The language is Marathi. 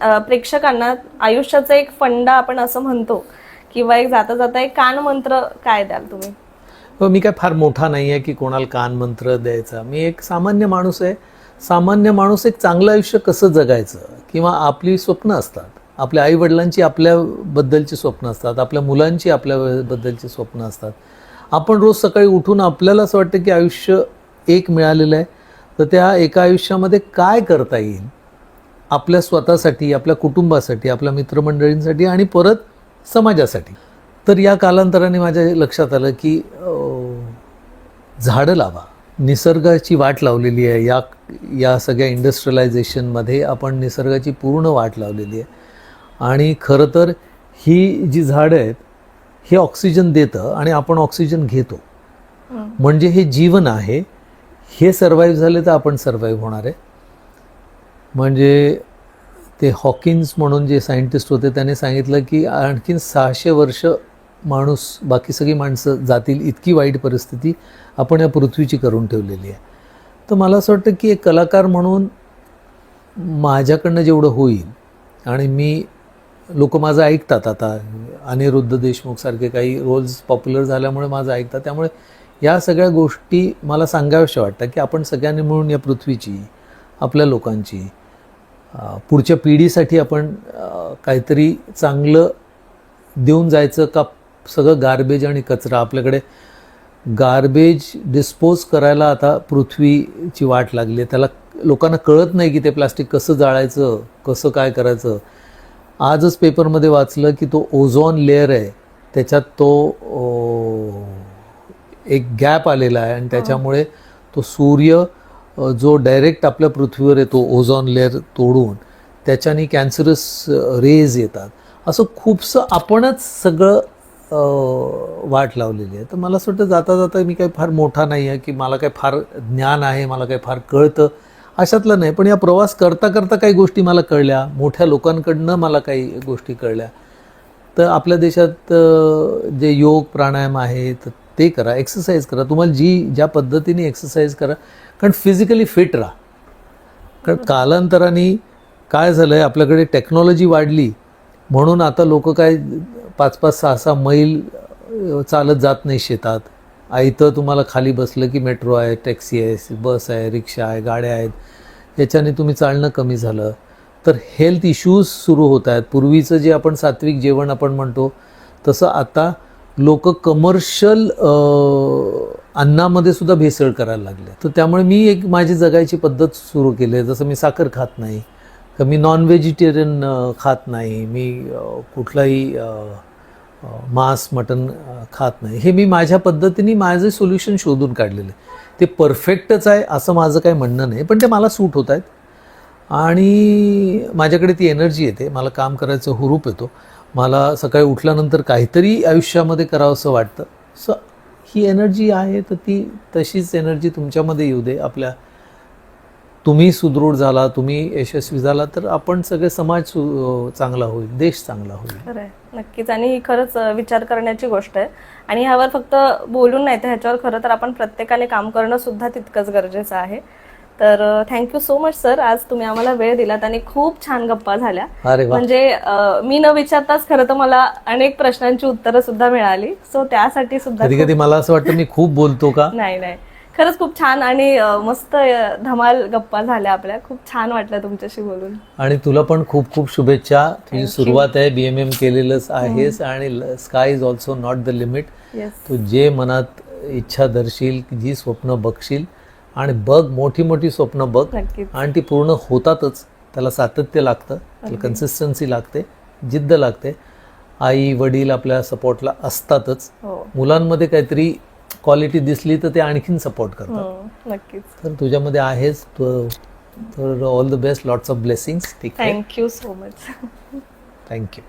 प्रेक्षकांना आयुष्याचा एक फंडा आपण असं म्हणतो किंवा एक जाता जाता एक कान मंत्र काय द्याल तुम्ही? हो, मी काय फार मोठा नाही आहे की कोणाला कान मंत्र द्यायचा. मी एक सामान्य माणूस आहे. सामान्य माणूस एक चांगलं आयुष्य कसं जगायचं? किंवा आपली स्वप्न असतात. आपल्या आईवडिलांची आपल्याबद्दलची स्वप्न असतात. आपल्या मुलांची आपल्याबद्दलची स्वप्न असतात. आपण रोज सकाळी उठून आपल्याला असं वाटतं की आयुष्य एक मिळालेलं आहे. तर त्या एका आयुष्यामध्ये काय करता येईल? आपल्या स्वतःसाठी आपल्या कुटुंबासाठी आपल्या मित्रमंडळींसाठी आणि परत समाजासाठी. तर या कालांतराने माझ्या लक्षात आलं की झाडं लावा. निसर्गाची वाट लावलेली आहे. या या सगळ्या इंडस्ट्रियलायझेशनमध्ये आपण निसर्गाची पूर्ण वाट लावलेली आहे. आणि खरं तर ही जी झाडं आहेत हे ऑक्सिजन देतं आणि आपण ऑक्सिजन घेतो. म्हणजे हे जीवन आहे. हे सर्वाईव्ह झाले तर आपण सर्वाईव्ह होणार आहे. म्हणजे ते हॉकिन्स म्हणून जे सायंटिस्ट होते त्याने सांगितलं की आणखीन सहाशे वर्ष माणूस बाकी सगळी माणसं जातील इतकी वाईट परिस्थिती आपण या पृथ्वीची करून ठेवलेली आहे. तर मला असं वाटतं की एक कलाकार म्हणून माझ्याकडनं जेवढं होईल आणि मी लोक माझं ऐकतात आता अनिरुद्ध देशमुखसारखे काही रोल्स पॉप्युलर झाल्यामुळे माझं ऐकतात. त्यामुळे या सगळ्या गोष्टी मला सांगाव्याशा वाटतं की आपण सगळ्यांनी मिळून या पृथ्वीची आपल्या लोकांची पुढच्या पिढीसाठी आपण काहीतरी चांगलं देऊन जायचं का सगळं गार्बेज आणि कचरा? आपल्याकडे गार्बेज डिस्पोज करायला आता पृथ्वीची वाट लागली. आहे त्याला लोकांना कळत नाही की ते प्लास्टिक कसं जाळायचं कसं काय करायचं. आजच पेपरमध्ये वाचलं की तो ओझॉन लेअर आहे. त्याच्यात तो ओ, एक गॅप आलेला आहे आणि त्याच्यामुळे तो सूर्य जो डायरेक्ट आपल्या पृथ्वीवर येतो ओझॉन लेअर तोडून त्याच्याने कॅन्सरस रेज येतात. असं खूपसं आपणच सगळं वाट लावलेली आहे. तर मला असं वाटतं जाता जाता मी काही फार मोठा नाही आहे की मला काही फार ज्ञान आहे मला काही फार कळतं. अशातलं नाही पण या प्रवास करता करता काही गोष्टी मला कळल्या. मोठ्या लोकांकडनं मला काही गोष्टी कळल्या. तर आपल्या देशात जे योग प्राणायाम आहेत ते करा एक्सरसाइज करा. तुम्हाला जी ज्या पद्धतीने एक्सरसाइज करा कारण फिजिकली फिट राहा. कारण कालांतराने काय झालं आहे आपल्याकडे टेक्नॉलॉजी वाढली म्हणून आता लोक काय पाच पाच सहा सहा मैल चालत जात नाही शेतात. इथं तुम्हाला खाली बसलं की मेट्रो आहे टॅक्सी आहे बस आहे रिक्षा आहे गाड्या आहेत. याच्याने तुम्ही चालणं कमी झालं. तर हेल्थ इश्यूज सुरू होत आहेत. पूर्वीचं जे आपण सात्विक जेवण आपण म्हणतो तसं आता लोक कमर्शियल अन्नामध्ये सुद्धा भेसळ करायला लागले. तर त्यामुळे मी एक माझी जगायची पद्धत सुरू केली. आहे जसं मी साखर खात नाही का मी नॉन व्हेजिटेरियन खात नाही. मी कुठलाही मांस मटन खात नाही. हे मी माझ्या पद्धतीने माझे सोल्युशन शोधून काढलेलं. आहे ते परफेक्टच आहे असं माझं काही म्हणणं नाही पण ते मला सूट होत आहेत. आणि माझ्याकडे ती एनर्जी येते. मला काम करायचं हुरूप येतो. मला सकाळी उठल्यानंतर काहीतरी आयुष्यामध्ये करावंसं वाटतं. सो ही एनर्जी आहे तर ती तशीच एनर्जी तुमच्यामध्ये येऊ दे. आपल्या तुम्ही सुदृढ झाला तुम्ही यशस्वी झाला तर आपण सगळे समाज सु चांगला होईल देश चांगला होईल. नक्कीच. आणि ही खरंच विचार करण्याची गोष्ट आहे. आणि ह्यावर फक्त बोलून नाही तर ह्याच्यावर खरं तर आपण प्रत्येकाने काम करणं सुद्धा तितकंच गरजेचं आहे. तर थँक्यू सो मच सर आज तुम्ही आम्हाला वेळ दिलात आणि खूप छान गप्पा झाल्या. म्हणजे मी न विचारताच खरं तर मला अनेक प्रश्नांची उत्तरं सुद्धा मिळाली. सो त्यासाठी सुद्धा कधी कधी मला असं वाटतं मी खूप बोलतो का? नाही नाही. खरंच खूप छान आणि मस्त धमाल गप्पा झाल्या आपल्या. खूप छान वाटलं तुमच्याशी बोलून. आणि तुला पण खूप खूप शुभेच्छा. तुझी सुरुवात आहे बी एम एम केलेलंच आहेस आणि sky is also not the limit तू जे मनात इच्छा धरशील जी स्वप्न बघशील आणि बघ मोठी मोठी स्वप्न बघ. आणि ती पूर्ण होतातच. त्याला सातत्य लागतं त्याला कन्सिस्टन्सी लागते जिद्द लागते. आई वडील आपल्या सपोर्टला असतातच. हो. मुलांमध्ये काहीतरी क्वालिटी दिसली तर ते आणखीन सपोर्ट करतात. हम्म, नक्कीच. तर तुझ्यामध्ये आहेच तर all the best lots of blessings ठीक thank you so much thank you